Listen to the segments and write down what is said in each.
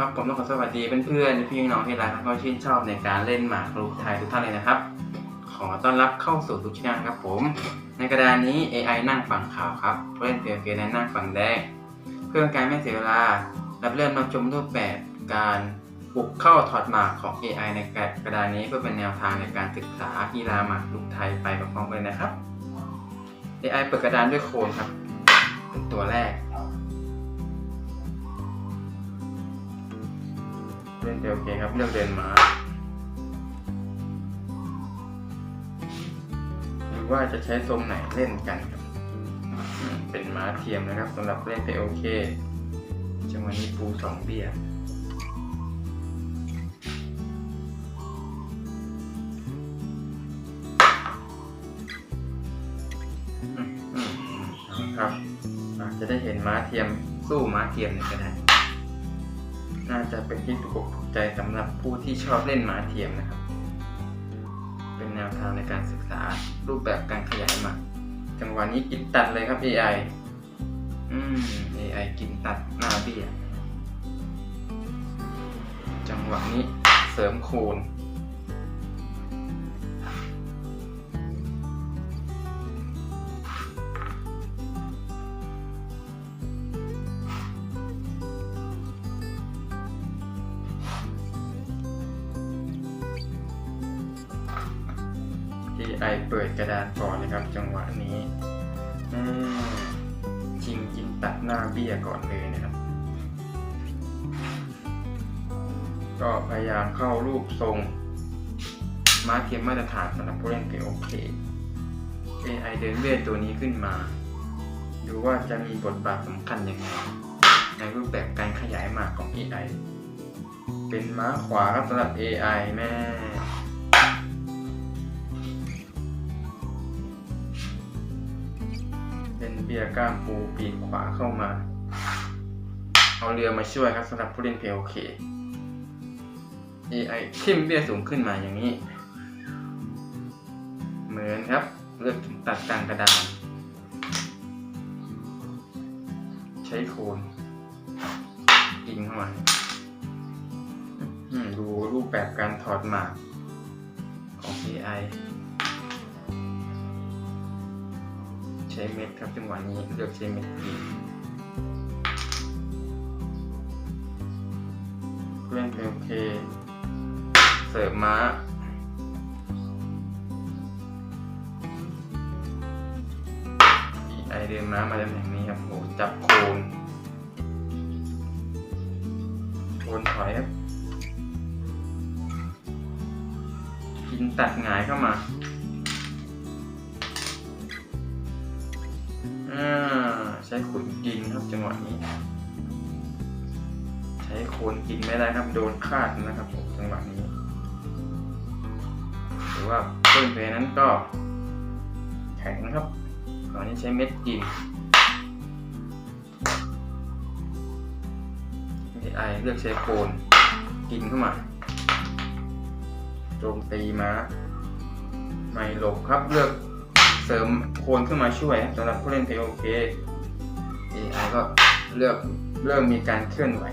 ครับผมต้องขอสวัสดีเพื่อนๆพี่น้องที่รักแล้วก็ชื่นชอบในการเล่นหมากรุกไทยทุกท่านเลยนะครับ ขอต้อนรับเข้าสู่ทุกช่องครับผม ในกระดานนี้ AI นั่งฝั่งขาวครับผู้เล่นเพียงเพียงนั่งฝั่งแดงเพื่อการไม่เสียเวลารับเริ่มรับชมรูปแบบการบุกเข้าถอดหมากของ AI ในกระดานนี้เพื่อเป็นแนวทางในการศึกษากีฬาหมากรุกไทยไปพร้อมๆกันเลยนะครับ AI เปิดกระดานด้วยโคนครับเป็นตัวแรก เล่นเดียวโอเคครับเลือกเดินมาหรือว่าจะใช้ทรงไหนเล่นกันครับ เป็นม้าเทียมนะครับสำหรับเล่นไปโอเคจังหวะนี้ปูสองเบี้ยครับจะได้เห็นม้าเทียมสู้ม้าเทียมในกระดา น่าจะเป็นที่ถูกอกถูกใจสำหรับผู้ที่ชอบเล่นหมาเทียมนะครับ เป็นแนวทางในการศึกษารูปแบบการขยายหมากจังหวะนี้กินตัดเลยครับ AI อืม AI กินตัดหน้าเบี้ยจังหวะนี้เสริมโคน ไอเปิดกระดานก่อนเลยครับ จังหวะนี้ชิงกินตัดหน้าเบี้ยก่อนเลยนะครับ ก็พยายามเข้ารูปทรง มาเทียมมาตรฐานสำหรับผู้เล่นเกมโอเค AI เดินเลื่อนตัวนี้ขึ้นมา ดูว่าจะมีบทบาทสำคัญยังไงในรูปแบบการขยายหมากของ AI เป็นม้าขวาครับสำหรับ AI แม่ เบียร์ก้ามปูปีกขวาเข้ามา เอาเรือมาช่วยครับสำหรับผู้เล่นเพลโอเค AI ทิมเบี้ยสูงขึ้นมาอย่างนี้ เหมือนครับ เลือกตัดกลางกระดาน ใช้โคนยิงเข้ามาดูรูปแบบการถอดหมากของ AI ช้เม็ดครับจังหวะนี้เลือกใช้เม็ดยิงเพื่นเพลโอเคเสิร์ฟม้าไอเดินม้ามาตำแหน่งนี้ครับโหจับโคนโคนถอยครับกินตัดหงายเข้ามา ใช้ขุนกินครับจังหวะนี้ ใช้โคนกินไม่ได้ครับโดนคาดนะครับผมจังหวะนี้หรือว่าเพื่อนเพนั้นก็แข็งครับตอนนี้ใช้เม็ดกิน AI เลือกใช้โคนกินเข้ามาโจมตีมาไม่หลบครับเลือกเสริมโคนขึ้นมาช่วยสำหรับผู้เล่นเพลโอเค AI ก็เลือกเริ่มมีการเคลื่อนไหว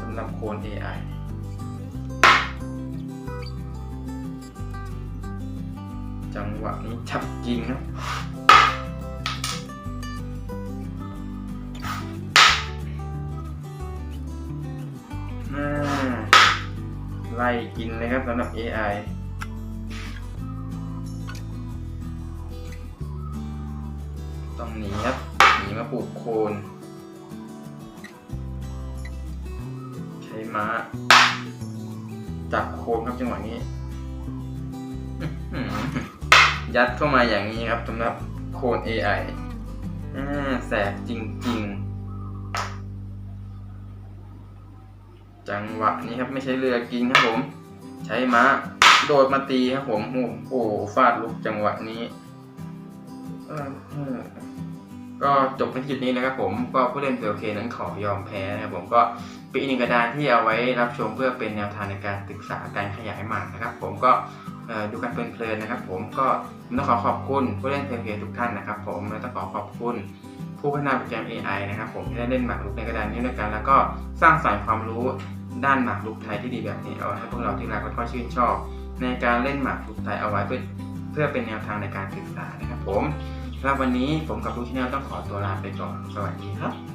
สำหรับโคน AI จังหวะนี้จับกินครับไล่กินเลยครับสำหรับ AI ต้องหนีครับหนีมาปลูกโคนใช้ม้า จับโคนครับจังหวะนี้ ยัดเข้ามาอย่างนี้ครับสำหรับโคน AI อแสบจริง ๆ จังหวะนี้ครับไม่ใช่เรือกินครับผม ใช้ม้าโดดมาตีครับผมโอ้โหฟาดลูกจังหวะนี้ ก็จบในจุดนี้นะครับผมก็ผู้เล่นเซลเคนั้นขอยอมแพ้นะครับผมก็ปีหนึ่งกระดานที่เอาไว้รับชมเพื่อเป็นแนวทางในการศึกษาการขยายหมากนะครับผมก็ดูกันเพลินๆนะครับ ผมก็ต้องขอขอบคุณผู้เล่นเซลเคทุกท่านนะครับ ผมและต้องขอขอบคุณผู้พัฒนาโปรแกรม AI นะครับ ผมที่ได้เล่นหมากรุกในกระดานนี้ด้วยกัน แล้วก็สร้างสรรค์ความรู้ด้านหมากรุกไทยที่ดีแบบนี้เอาให้พวกเราที่รักและก็ชื่นชอบ ในการเล่นหมากรุกไทยเอาไว้เพื่อเพื่อเป็นแนวทางในการศึกษานะครับ ผม สำหรับวันนี้ผมกับลูกที่แนลต้องขอตัวลาไปก่อน สวัสดีครับ